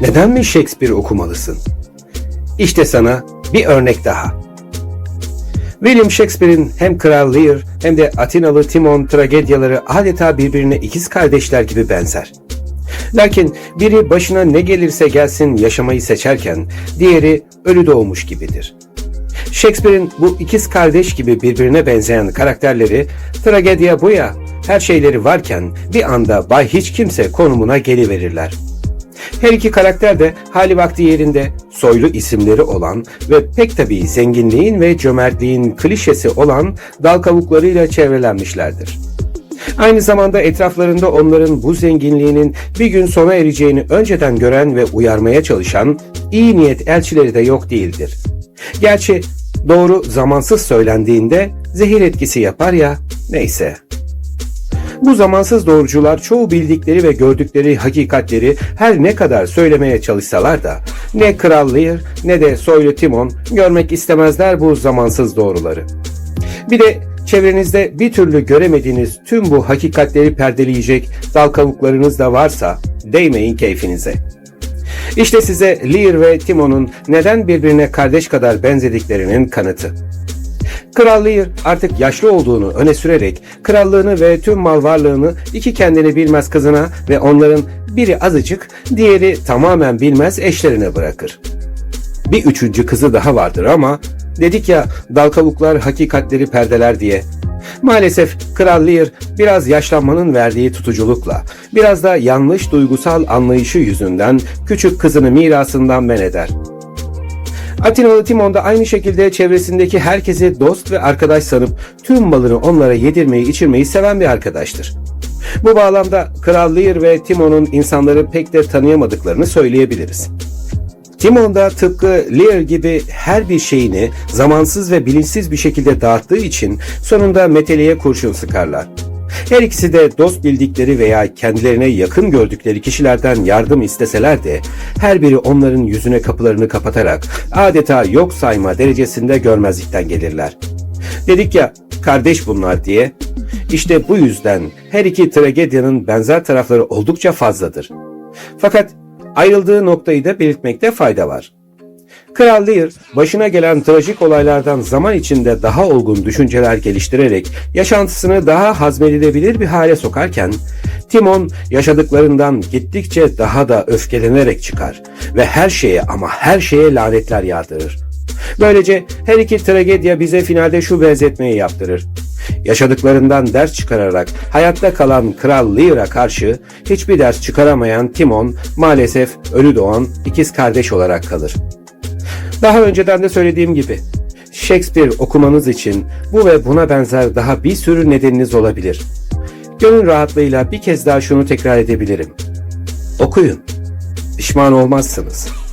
Neden mi Shakespeare okumalısın? İşte sana bir örnek daha. William Shakespeare'in hem Kral Lear hem de Atinalı Timon tragedyaları adeta birbirine ikiz kardeşler gibi benzer. Lakin biri başına ne gelirse gelsin yaşamayı seçerken diğeri ölü doğmuş gibidir. Shakespeare'in bu ikiz kardeş gibi birbirine benzeyen karakterleri tragedya bu ya her şeyleri varken bir anda bay hiç kimse konumuna geliverirler. Her iki karakter de hali vakti yerinde soylu isimleri olan ve pek tabii zenginliğin ve cömertliğin klişesi olan dal kavuklarıyla çevrelenmişlerdir. Aynı zamanda etraflarında onların bu zenginliğinin bir gün sona ereceğini önceden gören ve uyarmaya çalışan iyi niyet elçileri de yok değildir. Gerçi doğru zamansız söylendiğinde zehir etkisi yapar ya neyse. Bu zamansız doğrucular çoğu bildikleri ve gördükleri hakikatleri her ne kadar söylemeye çalışsalar da ne Kral Lear ne de Soylu Timon görmek istemezler bu zamansız doğruları. Bir de çevrenizde bir türlü göremediğiniz tüm bu hakikatleri perdeleyecek dal kavuklarınız da varsa değmeyin keyfinize. İşte size Lear ve Timon'un neden birbirine kardeş kadar benzediklerinin kanıtı. Kral Lear artık yaşlı olduğunu öne sürerek krallığını ve tüm mal varlığını iki kendini bilmez kızına ve onların biri azıcık, diğeri tamamen bilmez eşlerine bırakır. Bir üçüncü kızı daha vardır ama dedik ya dal kavuklar hakikatleri perdeler diye. Maalesef Kral Lear biraz yaşlanmanın verdiği tutuculukla, biraz da yanlış duygusal anlayışı yüzünden küçük kızını mirasından men eder. Atinalı Timon da aynı şekilde çevresindeki herkesi dost ve arkadaş sanıp tüm malını onlara yedirmeyi içirmeyi seven bir arkadaştır. Bu bağlamda Kral Lear ve Timon'un insanları pek de tanıyamadıklarını söyleyebiliriz. Timon da tıpkı Lear gibi her bir şeyini zamansız ve bilinçsiz bir şekilde dağıttığı için sonunda meteleye kurşun sıkarlar. Her ikisi de dost bildikleri veya kendilerine yakın gördükleri kişilerden yardım isteseler de her biri onların yüzüne kapılarını kapatarak adeta yok sayma derecesinde görmezlikten gelirler. Dedik ya kardeş bunlar diye. İşte bu yüzden her iki tragedyanın benzer tarafları oldukça fazladır. Fakat ayrıldığı noktayı da belirtmekte fayda var. Kral Lear başına gelen trajik olaylardan zaman içinde daha olgun düşünceler geliştirerek yaşantısını daha hazmedilebilir bir hale sokarken Timon yaşadıklarından gittikçe daha da öfkelenerek çıkar ve her şeye ama her şeye lanetler yağdırır. Böylece her iki tragedya bize finalde şu benzetmeyi yaptırır. Yaşadıklarından ders çıkararak hayatta kalan Kral Lear'a karşı hiçbir ders çıkaramayan Timon maalesef ölü doğan ikiz kardeş olarak kalır. Daha önceden de söylediğim gibi Shakespeare okumanız için bu ve buna benzer daha bir sürü nedeniniz olabilir. Gönül rahatlığıyla bir kez daha şunu tekrar edebilirim. Okuyun. Pişman olmazsınız.''